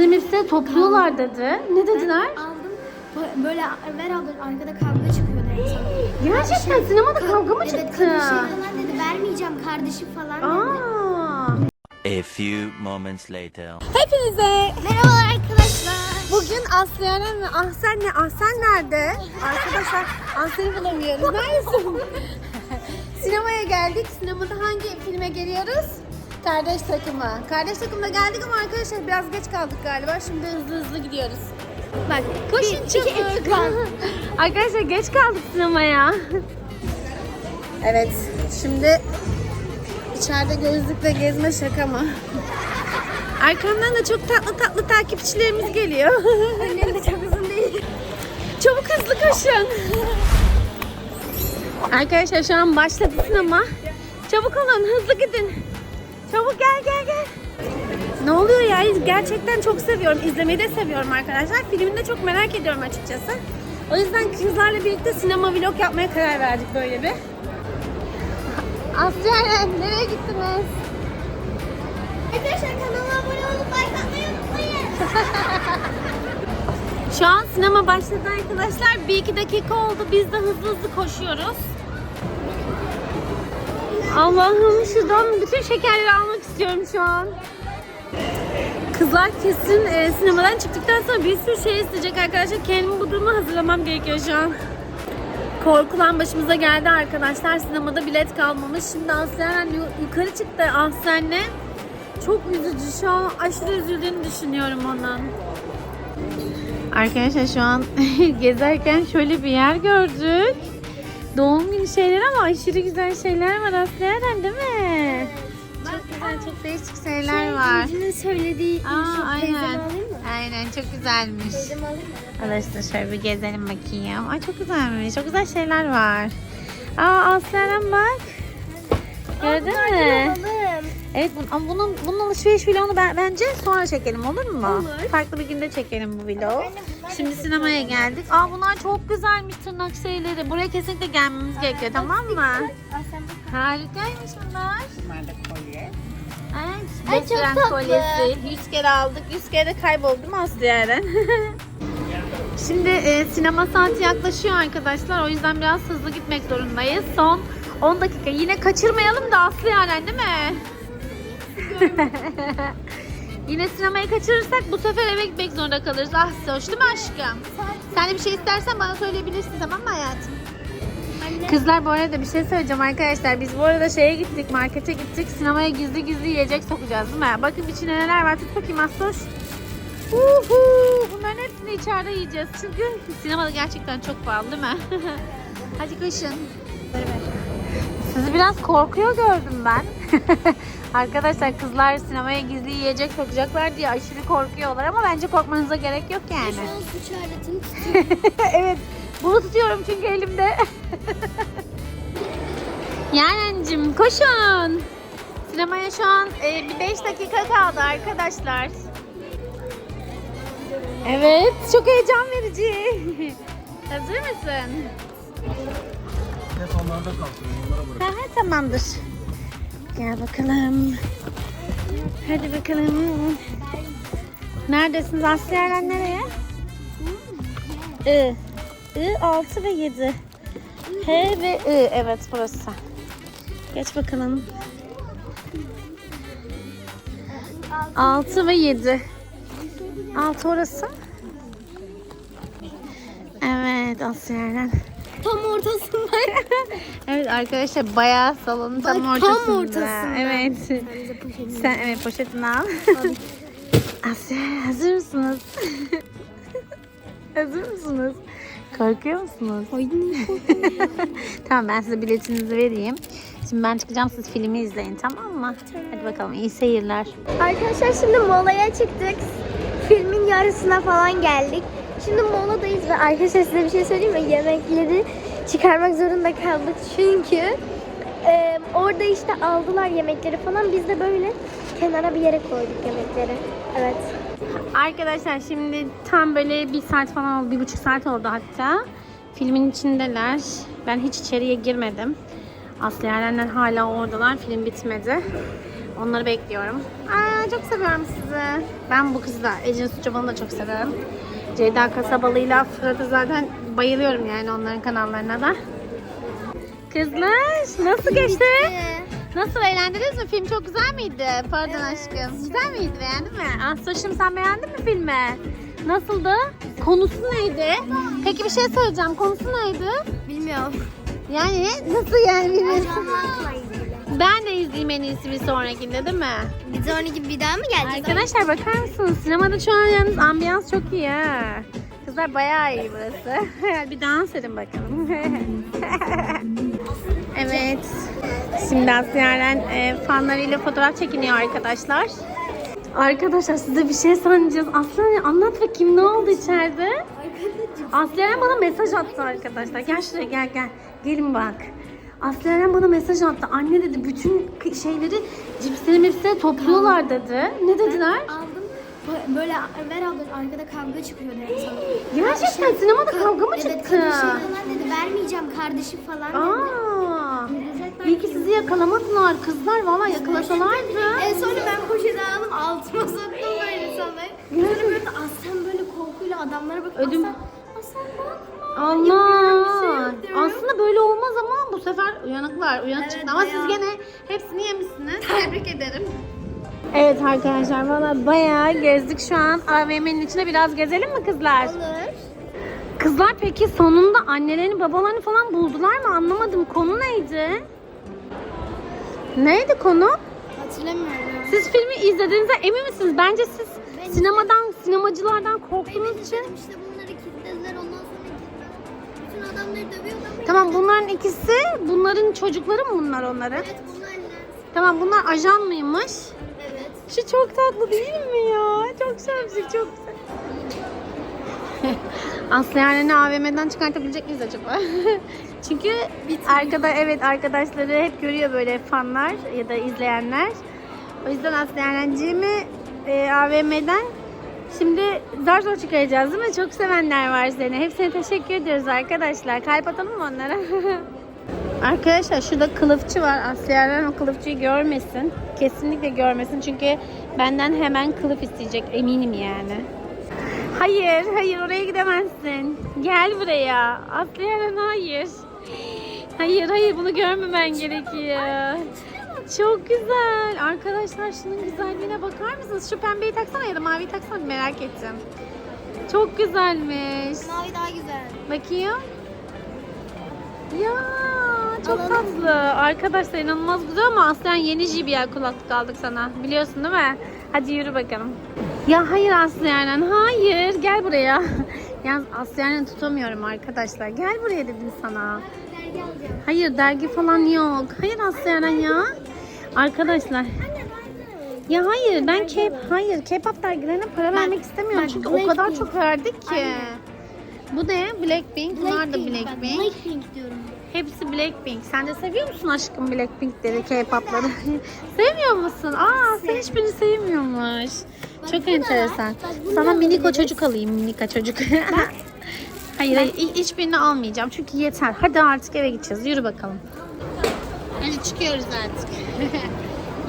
Teneffüste topluyorlar dedi. Ne dediler? Aldım. Bu- Böyle ver abla arkada kavga çıkıyor dedi. Gerçekten sinemada kavga mı Evet çıktı? kardeşi falan dedi vermeyeceğim kardeşi falan dedi. Aa. A few moments later. Hepinize Merhabalar arkadaşlar. Bugün Aslı Yaren ve Ahsen'le Ahsen nerede? Arkadaşlar Ahsen'i bulamıyoruz. Neredesin? Sinemaya geldik. Sinemada hangi filme geliyoruz? Kardeş takımı. Kardeş takımda geldik ama arkadaşlar biraz geç kaldık galiba. Şimdi hızlı hızlı gidiyoruz. Bak koşun çabuk. arkadaşlar geç kaldık sinemaya. Evet şimdi içeride gözlükle gezme şaka mı? Arkamdan da çok tatlı tatlı takipçilerimiz geliyor. Annem de çok uzun değil. Çabuk hızlı koşun. Arkadaşlar şu an başladı sinema. Çabuk olun hızlı gidin. Çabuk gel gel gel. Ne oluyor ya? Gerçekten çok seviyorum. İzlemeyi de seviyorum arkadaşlar. Filmini de çok merak ediyorum açıkçası. O yüzden kızlarla birlikte sinema vlog yapmaya karar verdik böyle bir. Aslı Yaren nereye gittiniz? Arkadaşlar kanalıma abone olup like atmayı unutmayın. Şu an sinema başladı arkadaşlar. Bir iki dakika oldu. Biz de hızlı hızlı koşuyoruz. Allah'ım şuradan bütün şekerleri almak istiyorum şu an. Kızlar kesin e, sinemadan çıktıktan sonra bir sürü şey isteyecek arkadaşlar. Kendimi bu duruma hazırlamam gerekiyor şu an. Korkulan başımıza geldi arkadaşlar. Sinemada bilet kalmamış. Şimdi Aslen yukarı çıktı Ahsen'le. Çok üzücü. Şu an aşırı üzüldüğünü düşünüyorum onun. Arkadaşlar şu an gezerken şöyle bir yer gördük. Doğum günü şeyler ama aşırı güzel şeyler var Aslı Eren değil mi? Çok güzel, çok değişik şeyler var. Cicinin söylediği Aa, aynen. Aynen çok güzelmiş. Arkadaşlar şöyle bir gezelim bakayım. Ay çok güzelmiş. Çok güzel şeyler var. Aa Aslı Eren bak. Gördün mü? Evet bunun, ama bunun, bunun alışveriş vlogunu ben, bence sonra çekelim olur mu? Olur. Farklı bir günde çekelim bu vlogu. Anne, Şimdi sinemaya geldik. Aa bunlar çok güzelmiş tırnak şeyleri. Buraya kesinlikle gelmemiz gerekiyor tamam mı? Harikaymış bunlar. Bunlar da kolye. Evet. Ay, çok tatlı. kolyesi. 100 kere aldık. 100 kere de kayboldu mi Aslı Yaren? Şimdi e, sinema saati yaklaşıyor arkadaşlar. O yüzden biraz hızlı gitmek zorundayız. Son 10 dakika. Yine kaçırmayalım da Aslı Yaren değil mi? Yine sinemayı kaçırırsak bu sefer eve gitmek zorunda kalırız. Ah hoş değil mi aşkım? Sen de bir şey istersen bana söyleyebilirsin tamam mı hayatım? Kızlar bu arada bir şey söyleyeceğim arkadaşlar. Biz bu arada şeye gittik, markete gittik. Sinemaya gizli gizli yiyecek sokacağız değil mi? Bakın içinde neler var. Tut bakayım Asloş. Uhu, bunların hepsini içeride yiyeceğiz. Çünkü sinemada gerçekten çok pahalı değil mi? Hadi koşun. Sizi biraz korkuyor gördüm ben. Arkadaşlar kızlar sinemaya gizli yiyecek sokacaklar diye aşırı korkuyorlar ama bence korkmanıza gerek yok yani. Şu an suç aletini tutuyorum. evet. Bunu tutuyorum çünkü elimde. Yarencim koşun. Sinemaya şu an e, bir 5 dakika kaldı arkadaşlar. Evet, çok heyecan verici. Hazır mısın? Telefonlarda kalsın. Onlara bırak. Aha, tamamdır. Gel bakalım. Hadi bakalım. Neredesiniz? Aslı Yaren nereye? I. I 6 ve 7. H ve I. Evet burası. Geç bakalım. 6 ve 7. 6 orası. Evet Aslı Yaren. Tam ortasında. Evet arkadaşlar bayağı salonun tam Bak, tam ortasında. ortasında. Evet. Sen evet poşetini al. Asya hazır mısınız? hazır mısınız? Korkuyor musunuz? tamam ben size biletinizi vereyim. Şimdi ben çıkacağım siz filmi izleyin tamam mı? Hadi bakalım iyi seyirler. Arkadaşlar şimdi molaya çıktık. Filmin yarısına falan geldik. Şimdi moladayız ve arkadaşlar size bir şey söyleyeyim mi? Yemekleri çıkarmak zorunda kaldık çünkü e, orada işte aldılar yemekleri falan. Biz de böyle kenara bir yere koyduk yemekleri. Evet. Arkadaşlar şimdi tam böyle bir saat falan oldu, bir buçuk saat oldu hatta. Filmin içindeler. Ben hiç içeriye girmedim. Aslı Yarenler hala oradalar. Film bitmedi. Onları bekliyorum. Aa, çok seviyorum sizi. Ben bu kızı da, Ecin Suçaban'ı da çok seviyorum. Ceyda Kasabalı'yla Fırat'ı zaten bayılıyorum yani onların kanallarına da. Kızlar nasıl geçti? Nasıl eğlendiniz mi? Film çok güzel miydi? Pardon aşkım. Güzel miydi? Beğendin mi? Aslı'şım sen beğendin mi filmi? Nasıldı? Konusu neydi? Peki bir şey söyleyeceğim. Konusu neydi? Bilmiyorum. Yani nasıl yani bilmiyorum. Ben de izleyeyim en iyisi bir sonrakinde değil mi? Bir sonraki bir daha mı gelecek? Arkadaşlar bakar mısınız? Sinemada şu an yalnız ambiyans çok iyi ha. Kızlar bayağı iyi burası. bir dans edin bakalım. evet. Şimdi Aslı Yaren e, fanlarıyla fotoğraf çekiniyor arkadaşlar. Arkadaşlar size bir şey sanacağız. Aslı anlat bakayım ne oldu içeride? Aslı Yaren bana mesaj attı arkadaşlar. Gel şuraya gel gel. Gelin bak. Aslı Yaren bana mesaj attı. Anne dedi bütün şeyleri cipsleri mipsleri topluyorlar dedi. Ne dediler? Aldım. Bö- Böyle ver abla arkada kavga çıkıyor dedi sana. Gerçekten sinemada kavga mı Evet çıktı? kadın şey falan dedi vermeyeceğim kardeşim falan dedi. Aa, iyi ki sizi yakalamadılar kızlar. Valla yakalasalardı. En sonra ben poşeti aldım altıma soktum böyle sana. Böyle böyle Aslan böyle korkuyla adamlara Ödüm- Aslan, Aslan bakma. Allah. bir şey yok. Aslında böyle olmaz ama bu sefer uyanıklar. Uyanık Evet, çıktı ama siz bayağı. gene hepsini yemişsiniz. Tebrik ederim. Evet arkadaşlar valla bayağı gezdik şu an. AVM'nin içine biraz gezelim mi kızlar? Olur. Kızlar peki sonunda annelerini babalarını falan buldular mı? Anlamadım. Konu neydi? Neydi konu? Hatırlamıyorum. Siz filmi izlediğinize emin misiniz? Bence siz Ben- sinemadan, sinemacılardan korktuğunuz için. işte sonra dövüyordu ama Tamam bunların ikisi, bunların çocukları mı bunlar onların? Evet bunlar ne? Tamam bunlar ajan mıymış? Evet. Şu çok tatlı değil mi ya? Çok sevdik, çok güzel. Aslı Yaren'i AVM'den çıkartabilecek miyiz acaba? Çünkü arkada evet arkadaşları hep görüyor böyle fanlar ya da izleyenler. O yüzden Aslı Yaren'ciğimi e, AVM'den şimdi zar zor çıkaracağız değil mi? Çok sevenler var seni. Hepsine teşekkür ediyoruz arkadaşlar. Kalp atalım mı onlara? Arkadaşlar şurada kılıfçı var. Aslı Yaren o kılıfçıyı görmesin. Kesinlikle görmesin. Çünkü benden hemen kılıf isteyecek. Eminim yani. Hayır, hayır oraya gidemezsin. Gel buraya. Aslı hayır. Hayır, hayır bunu görmemen gerekiyor. Çok güzel. Arkadaşlar şunun güzelliğine bakar mısınız? Şu pembeyi taksana ya da maviyi taksana merak ettim. Çok güzelmiş. Mavi daha güzel. Bakayım. Ya çok Alalım. tatlı. Arkadaşlar inanılmaz güzel ama aslen yeni JBL kulaklık aldık sana. Biliyorsun değil mi? Hadi yürü bakalım. Ya hayır Aslıyanen hayır gel buraya. Yalnız Aslıyanen tutamıyorum arkadaşlar. Gel buraya dedim sana. Hayır dergi falan yok. Hayır Aslıyanen ya. Arkadaşlar ya hayır ben K hayır K-pop dergilerine para vermek istemiyorum. bak, Çünkü o kadar Blackpink. çok verdik ki. Aynen. Bu ne? Blackpink. Bunlar da bak, Blackpink. Blackpink diyorum. Hepsi Blackpink. Sen de seviyor musun aşkım Blackpink'leri, K-pop'ları? Sevmiyor musun? Aa sen hiçbirini sevmiyormuş. Çok bu da enteresan. Bak, Sana miniko çocuk alayım, minika çocuk. hayır, hayır hi- hiçbirini almayacağım çünkü yeter. Hadi artık eve gideceğiz. Yürü bakalım. Hadi çıkıyoruz artık.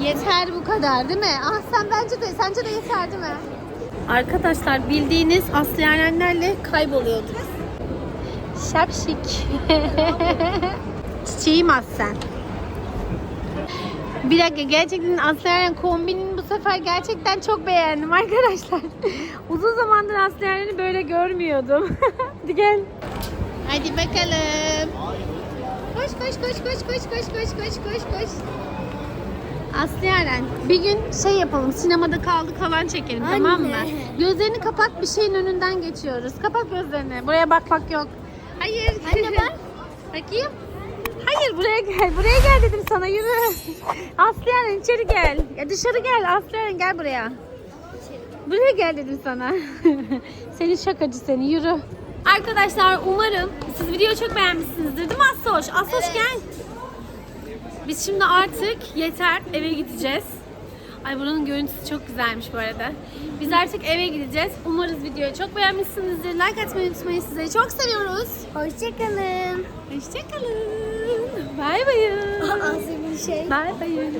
yeter bu kadar değil mi? Ah sen bence de, sence de yeter değil mi? Arkadaşlar bildiğiniz Aslı Yarenlerle kayboluyorduk. Şapşik. Çiçeğim az sen. Bir dakika gerçekten Aslı Yaren kombinin bu sefer gerçekten çok beğendim arkadaşlar. Uzun zamandır Aslı Yaren'i böyle görmüyordum. Hadi gel. Hadi bakalım. Koş koş koş koş koş koş koş koş koş koş. Aslı Yaren bir gün şey yapalım sinemada kaldık falan çekelim tamam mı? Anne. Gözlerini kapat bir şeyin önünden geçiyoruz. Kapat gözlerini. Buraya bakmak yok. Hayır. Anne bak. Bakayım. Hayır buraya gel. Buraya gel dedim sana yürü. Aslı Yaren içeri gel. Ya dışarı gel Aslı Yaren gel buraya. Buraya gel dedim sana. Senin şakacı seni yürü. Arkadaşlar umarım siz videoyu çok beğenmişsinizdir değil mi Aslıhoş? Aslıhoş Evet. gel. Biz şimdi artık yeter eve gideceğiz. Ay buranın görüntüsü çok güzelmiş bu arada. Biz artık eve gideceğiz. Umarız videoyu çok beğenmişsinizdir. Like atmayı unutmayın. Sizleri çok seviyoruz. Hoşçakalın. Hoşçakalın. Bay bay. Ağzı bir şey. Bay bay.